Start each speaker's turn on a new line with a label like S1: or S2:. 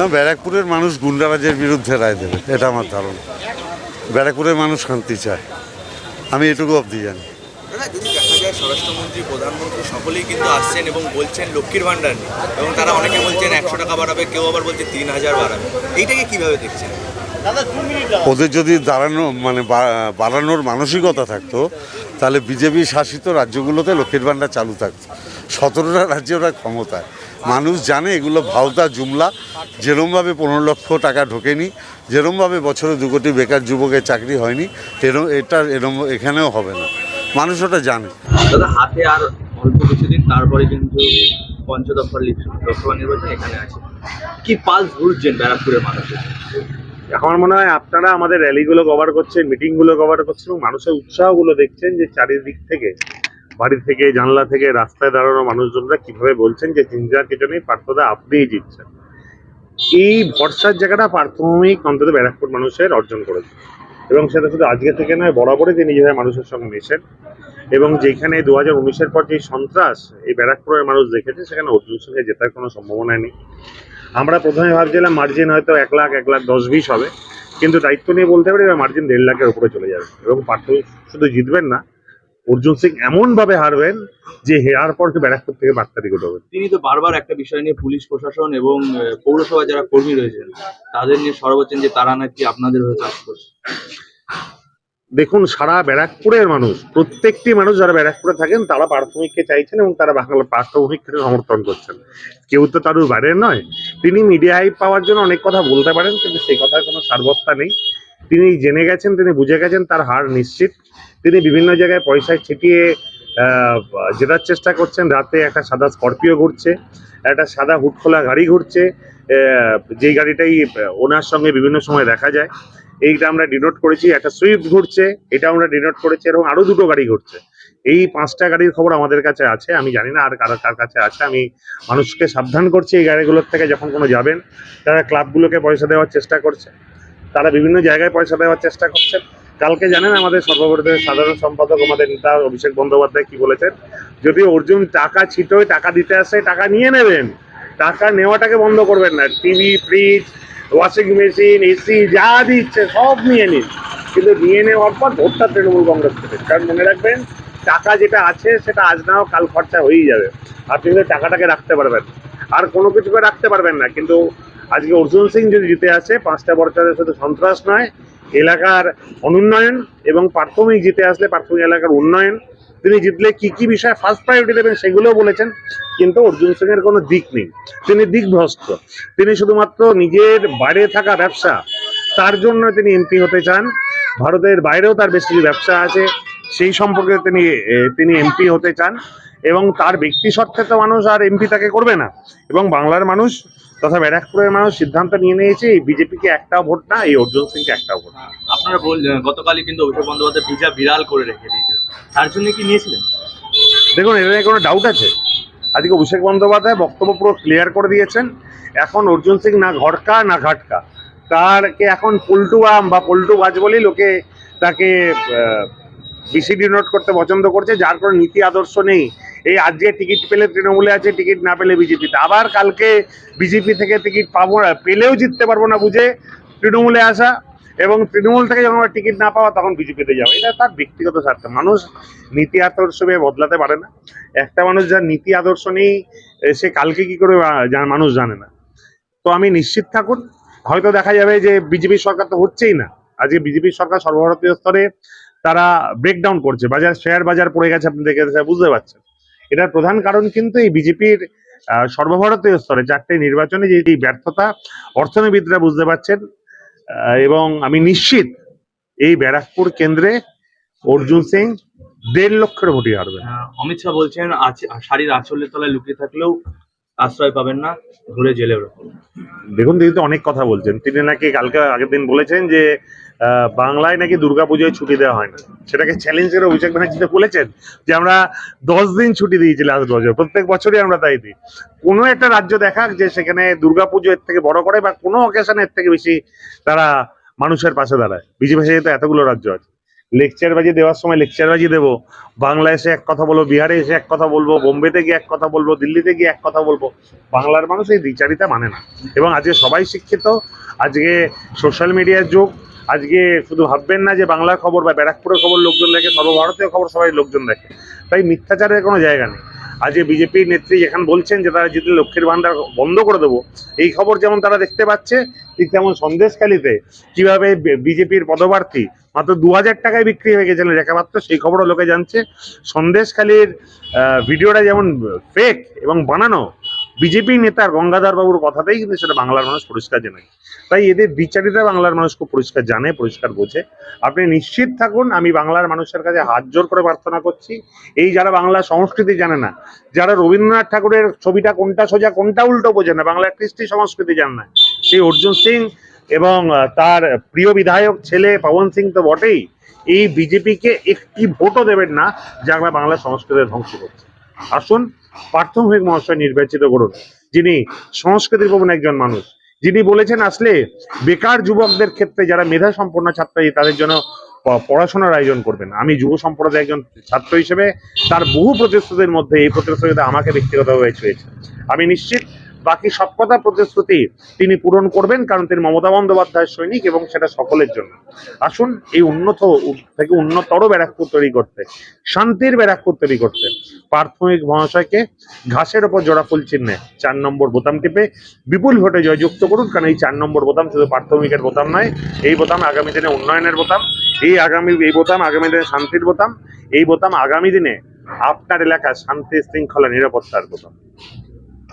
S1: না ব্যারাকপুরের মানুষ গুন্ডারাজের বিরুদ্ধে রায় দেবে এটা আমার ধারণা। ব্যারাকপুরের মানুষ শান্তি চায়। আমি এটুকু অবধি জানি।
S2: যদি দেখা যায় স্বরাষ্ট্রমন্ত্রী প্রধানমন্ত্রী সকলেই কিন্তু আসছেন এবং বলছেন লক্ষ্মীর ভাণ্ডার নিয়ে। এবং তারা অনেকে বলছেন একশো টাকা বাড়াবে কেউ আবার বলছে তিন হাজার বাড়াবে। এইটাকে কীভাবে দেখছেন?
S1: ওদের যদি দাঁড়ানো মানে বা- বাড়ানোর মানসিকতা থাকতো তাহলে বিজেপি শাসিত রাজ্যগুলোতে লক্ষ্মীর ভাণ্ডার চালু থাকতো। সতেরোটা রাজ্যে ওরা ক্ষমতায়। মানুষ জানে এগুলো ভাওতা জুমলা যেরমভাবে পনেরো লক্ষ টাকা ঢোকেনি যেরমভাবে বছরে দু কোটি বেকার যুবকের চাকরি হয়নি এরম এটা এরম এখানেও হবে না। মানুষ ওটা জানে।
S2: দাদা হাতে আর অল্প কিছুদিন তারপরে কিন্তু পঞ্চদফার লোকসভা নির্বাচন এখানে আছে। কি পালস ঘুরছেন ব্যারাকপুরের মানুষের?
S3: আমার মনে হয় আপনারা আমাদের র্যালিগুলো কভার করছেন মিটিংগুলো কভার করছেন এবং মানুষের উৎসাহগুলো দেখছেন যে চারিদিক থেকে বাড়ি থেকে, জানলা থেকে রাস্তায় দাঁড়ানো মানুষজনরা কীভাবে বলছেন যে চিন্তার কিছু নেই পার্থদা আপনিই জিতছেন? এই ভরসার জায়গাটা প্রাথমিক অন্তত ব্যারাকপুর মানুষের অর্জন করেছে। এবং সেটা শুধু আজকে থেকে নয়, বরাবরই তিনি যেভাবে মানুষের সঙ্গে মেশেন। এবং যেখানে দু হাজার উনিশের পর যে সন্ত্রাস এই ব্যারাকপুরের মানুষ দেখেছে, সেখানে অর্জুন সিংহে জেতার কোনো সম্ভাবনা নেই। আমরা প্রথমে ভাবছিলাম মার্জিন হয়তো এক লাখ এক লাখ দশ বিশ হবে। কিন্তু দায়িত্ব নিয়ে বলতে পারি মার্জিন দেড় লাখের উপরে চলে যাবে। এবং পার্থ শুধু জিতবেন না অর্জুন সিং এমন ভাবে হারবেন যে হেরার পর ব্যারাকপুর থেকে বার্তা টিকিট হবে।
S2: তিনি তো বারবার একটা বিষয় নিয়ে পুলিশ প্রশাসন এবং পৌরসভা যারা কর্মী রয়েছেন তাদের নিয়ে সর্বোচ্চেন যে তারা নাকি আপনাদের হয়ে কাজ করছে।
S3: দেখুন সারা ব্যারাকপুরের মানুষ প্রত্যেকটি মানুষ যারা ব্যারাকপুরে থাকেন তারা প্রাথমিককে চাইছেন এবং তারা বাংলা প্রাথমিককে সমর্থন করছেন। কেউ তো তার বাইরের নয়। তিনি মিডিয়া হাইপ পাওয়ার জন্য অনেক কথা বলতে পারেন কিন্তু সেই কথার কোনো সার্বত্তা নেই। তিনি জেনে গেছেন, তিনি বুঝে গেছেন, তার হার নিশ্চিত। তিনি বিভিন্ন জায়গায় পয়সায় ছিটিয়ে জেতার চেষ্টা করছেন। রাতে একটা সাদা স্করপিও ঘুরছে, একটা সাদা হুটখোলা গাড়ি ঘুরছে যেই গাড়িটাই ওনার সঙ্গে বিভিন্ন সময় দেখা যায়। এইটা আমরা ডিনোট করেছি, একটা সুইফট ঘুরছে এটা আমরা ডিনোট করেছি, এবং আরও দুটো গাড়ি ঘুরছে। এই পাঁচটা গাড়ির খবর আমাদের কাছে আছে, আমি জানি না আর কার কার কাছে আছে। আমি মানুষকে সাবধান করছি এই গাড়িগুলোর থেকে, যখন কোনো যাবেন, তারা ক্লাবগুলোকে পয়সা দেওয়ার চেষ্টা করছে। তারা বিভিন্ন জায়গায় পয়সা দেওয়ার চেষ্টা করছেন। কালকে জানেন আমাদের সর্বভারতীয় সাধারণ সম্পাদক আমাদের নেতা অভিষেক বন্দ্যোপাধ্যায় কি বলেছেন? যদি অর্জুন টাকা ছিটোয় টাকা দিতে আসে, টাকা নিয়ে নেবেন। টাকা নেওয়াটাকে বন্ধ করবেন না। TV, fridge, washing machine, AC, যা দিচ্ছে, সব নিয়ে নিন। কিন্তু নিয়ে নেওয়ার পর ভোটটা তৃণমূল কংগ্রেস থেকে কারণ মনে রাখবেন, টাকা যেটা আছে, সেটা আজ নাও কাল খরচা হয়েই যাবে। আপনি কিন্তু টাকাটাকে রাখতে পারবেন আর কোনো কিছুকে রাখতে পারবেন না। কিন্তু আজকে অর্জুন সিং যদি জিতে আসে, পাঁচটা বছরের শুধু সন্ত্রাস নয়, এলাকার অনুন্নয়ন এবং প্রাথমিক জিতে আসলে প্রাথমিক এলাকার উন্নয়ন, তিনি জিতলে কি কি বিষয়ে ফার্স্ট প্রায়োরিটি দেবেন সেগুলোও বলেছেন, কিন্তু অর্জুন সিং এর কোনো দিক নেই। তিনি দিকভ্রষ্ট। তিনি শুধুমাত্র নিজের বাইরে থাকা ব্যবসা, তার জন্য তিনি এমপি হতে চান। ভারতের বাইরেও তার বেশ কিছু ব্যবসা আছে। সেই সম্পর্কে তিনি তিনি এমপি হতে চান এবং তার ব্যক্তি সত্ত্বে তো মানুষ আর এমপি তাকে করবে না। এবং বাংলার মানুষ তথা ব্যারাকপুরের মানুষ সিদ্ধান্ত নিয়ে নিয়েছে এই বিজেপিকে একটাও ভোট না এই অর্জুন সিংকে একটাও ভোট। না।
S2: আপনারা বললেন গতকালই কিন্তু অভিষেক বন্দ্যোপাধ্যায় ভিজা বিড়াল করে রেখে দিয়েছিলেন। তার জন্য কি নিয়েছিলেন?
S3: দেখুন এটা নিয়ে কোনো ডাউট আছে। আজকে অভিষেক বন্দ্যোপাধ্যায় বক্তব্য পুরো ক্লিয়ার করে দিয়েছেন। এখন অর্জুন সিং না ঘটকা না ঘাটকা। তারকে এখন পল্টু আম বা পল্টু গাছ বলেই লোকে তাকে বিসিডি নোট করতে পছন্দ করছে, যার কোনো নীতি আদর্শ নেই। এই আজকে টিকিট পেলে তৃণমূলে আছে, টিকিট না পেলে বিজেপিতে আবার কালকে বিজেপি থেকে টিকিট পাবো না, পেলেও জিততে পারব না বুঝে তৃণমূলে আসা এবং তৃণমূল থেকে যখন আমরা টিকিট না পাওয়া, তখন বিজেপিতে যাওয়া এটা তার ব্যক্তিগত স্বার্থ। মানুষ নীতি আদর্শ বদলাতে পারে না। একটা মানুষ যার নীতি আদর্শ নেই সে কালকে কি করে মানুষ জানে না। তো আমি নিশ্চিত থাকুন। হয়তো দেখা যাবে যে বিজেপি সরকার তো হচ্ছেই না। আজকে বিজেপি সরকার সর্বভারতীয় স্তরে তারা ব্রেকডাউন করছে। বাজার শেয়ার বাজার পড়ে গেছে আপনি দেখে বুঝতে পারছেন। এটার প্রধান কারণ কিন্তু এই বিজেপির সর্বভারতীয় স্তরে চারটে নির্বাচনে যে ব্যর্থতা অর্থনীতিবিদরা বুঝতে পারছেন এবং আমি নিশ্চিত এই ব্যারাকপুর কেন্দ্রে অর্জুন সিং দেড় লক্ষের ভোটই হারবে
S2: অমিত শাহ বলছেন শাড়ির আঁচলের তলায় লুকিয়ে থাকলেও আশ্রয় পাবেন না ঘুরে জেলে
S3: দেখুন তিনি তো অনেক কথা বলছেন। তিনি নাকি কালকে আগের দিন বলেছেন যে বাংলায় নাকি দুর্গাপুজোয় ছুটি দেওয়া হয় না। সেটাকে চ্যালেঞ্জ করে অভিষেক ব্যানার্জি তো বলেছেন যে আমরা দশ দিন ছুটি দিয়েছি লাস্ট বছর, প্রত্যেক বছরই আমরা তাই দিই। কোনো একটা রাজ্য দেখাক যে সেখানে দুর্গাপুজো এর থেকে বড় করে বা কোনো অকেশন এর থেকে বেশি তারা মানুষের পাশে দাঁড়ায়। বিজেপি তো এতগুলো রাজ্য আছে। লেকচারবাজি দেওয়ার সময় লেকচারবাজি দেবো। বাংলা এসে এক কথা বলব, বিহারে এসে এক কথা বলব, বোম্বেতে গিয়ে এক কথা বলব, দিল্লিতে গিয়ে এক কথা বলব। বাংলার মানুষ এই দ্বিচারিতা মানে না। এবং আজকে সবাই শিক্ষিত, আজকে সোশ্যাল মিডিয়ার যুগ আজকে শুধু ভাববেন না যে বাংলার খবর বা ব্যারাকপুরের খবর লোকজন দেখে, সর্বভারতীয় খবর সবাই লোকজন দেখে। তাই মিথ্যাচারের কোনো জায়গা নেই। আজকে বিজেপির নেত্রী যেখানে বলছেন যে তারা যদি লক্ষ্মীর ভান্ডার বন্ধ করে দেবো, এই খবর যেমন তারা দেখতে পাচ্ছে, ঠিক তেমন সন্দেশখালিতে কীভাবে বিজেপির পদপ্রার্থী মাত্র দু হাজার টাকায় বিক্রি হয়ে গেছিলেন রেখাপাত্র সেই খবরও লোকে জানছে। সন্দেশখালির ভিডিওটা যেমন ফেক এবং বানানো বিজেপি নেতার গঙ্গাধর বাবুর কথাতেই কিন্তু সেটা বাংলার মানুষ পরিষ্কার জানে। তাই এদের বিচারিতা বাংলার মানুষ খুব পরিষ্কার জানে, পরিষ্কার বোঝে। আপনি নিশ্চিত থাকুন, আমি বাংলার মানুষের কাছে হাত জোর করে প্রার্থনা করছি। এই যারা বাংলা সংস্কৃতি জানে না, যারা রবীন্দ্রনাথ ঠাকুরের ছবিটা কোনটা সোজা, কোনটা উল্টো বোঝে না, বাংলার কৃষ্টি সংস্কৃতি জানে না। সেই অর্জুন সিং এবং তার প্রিয় বিধায়ক ছেলে পবন সিং তো বটেই, এই বিজেপিকে একটি ভোটও দেবেন না যারা বাংলা সংস্কৃতি ধ্বংস করছে। আসুন প্রাথমিক মহাশয় নির্বাচিত করুন। যিনি সংস্কৃতি প্রবণ একজন মানুষ, যিনি বলেছেন আসলে বেকার যুবকদের ক্ষেত্রে যারা মেধা সম্পন্ন ছাত্র তাদের জন্য পড়াশোনার আয়োজন করবেন। আমি যুব সম্প্রদায় একজন ছাত্র হিসেবে তার বহু প্রতিশ্রুতির মধ্যে এই প্রতিশ্রুতি আমাকে ব্যক্তিগতভাবে ছুঁয়েছে আমি নিশ্চিত বাকি সব কথা প্রতিশ্রুতি তিনি পূরণ করবেন কারণ তিনি মমতা বন্দ্যোপাধ্যায়ের সৈনিক এবং সেটা সকলের জন্য। আসুন, এই উন্নত থেকে উন্নতর ব্যারাকপুর তৈরি করতে, শান্তির ব্যারাকপুর তৈরি করতে। প্রাথমিক মহাশয়কে ঘাসের ওপর জোড়া ফুল চিহ্নে চার নম্বর বোতাম টিপে বিপুল ভোটে জয়যুক্ত করুন, কারণ এই চার নম্বর বোতাম শুধু প্রাথমিকের বোতাম নয়, এই বোতাম আগামী দিনে উন্নয়নের বোতাম, এই আগামী, এই বোতাম আগামী দিনে শান্তির বোতাম, এই বোতাম আগামী দিনে আপনার এলাকায় শান্তি শৃঙ্খলা নিরাপত্তার বোতাম।